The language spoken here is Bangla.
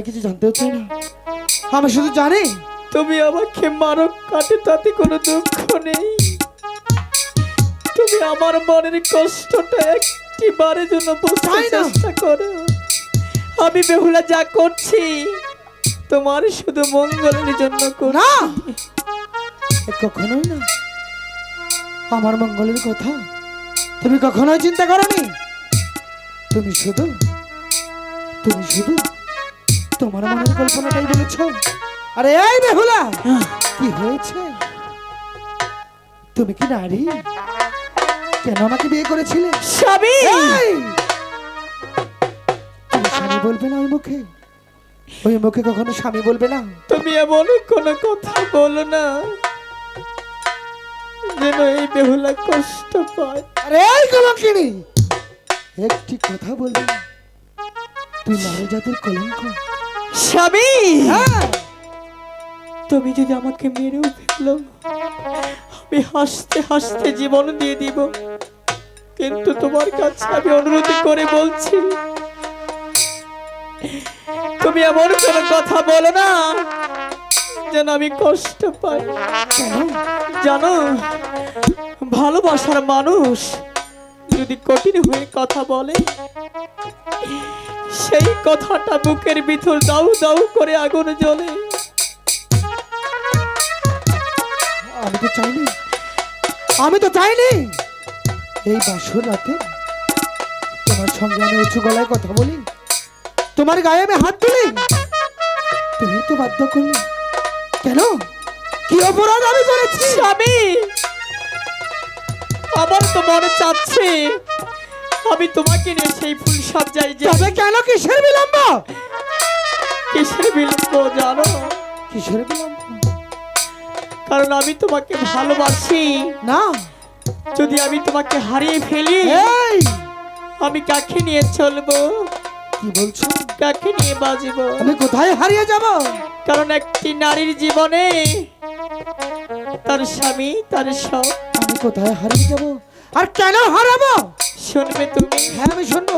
জানতেও চাই না। আমি শুধু জানি তুমি আমাকে মারো কাটে তাতে কোনো দুঃখ নেই। তুমি আমার মনের কষ্টটা একটি বারের জন্য বুঝতে না। চেষ্টা করো। আমি বেহুলা যা করছি তোমার শুধু মঙ্গলের জন্য করি না! কখনোই না। আমার মঙ্গলের কথা তুমি কখনোই চিন্তা করনি। তুমি শুধু তুমি শুধু তোমার মনের কল্পনাটাই বলেছ? আরে এই বেহুলা! কি হয়েছে? তুমি কি নারী? কেন আমাকে বিয়ে করেছিলে? স্বামী! তুমি স্বামী বলবে না ওই মুখে? ওই মুখে কখনো স্বামী বলবে না? তুমি এমন কোনো কথা বলো না যেন এই বেহুলা কষ্ট পায়। আরে এই কলঙ্কিনী! একটি কথা বলবি। না। তুই নারী জাতির কলঙ্ক? স্বামী! হ্যাঁ। তুমি যদি আমাকে মেরেও ফেলো আমি হাসতে হাসতে জীবন দিয়ে দিব। কিন্তু তোমার কাছে আমি অনুরোধ করে বলছি তুমি এমন কোনো কথা বলো না যেন আমি কষ্ট পাই। জানো ভালোবাসার মানুষ যদি কঠিন হয়ে কথা বলে সেই কথাটা বুকের ভিতর দাউ দাউ করে আগুন জ্বলে। আমি তো চাইনি। আমি তো চাইনি। এই বাসর রাতে তোমার সঙ্গে আমি উঁচু গলায় কথা বলি। তোমার গায়ে আমি হাত তুলি। তুমি তো বাধ্য করলে। কেন? কি অপরাধ আমি করেছি? স্বামী আমার তো মনে চাচ্ছে আমি তোমাকে নিয়ে সেই ফুল সজ্জায় যে তবে কেন কিসের বিলম্ব? কিসের বিলম্ব জানো? কিসের বিলম্ব? কারণ আমি তোমাকে ভালোবাসি। না। যদি আমি তোমাকে হারিয়ে ফেলি আমি কাকে নিয়ে চলবো? কি বলছো? কাকে নিয়ে বাজবো? আমি কোথায় হারিয়ে যাব? কারণ একটি নারীর জীবনে তার স্বামী তার সব আমি কোথায় হারিয়ে যাব? আর কেন হারাবো? শুনবে তুমি। হ্যাঁ আমি শুনব।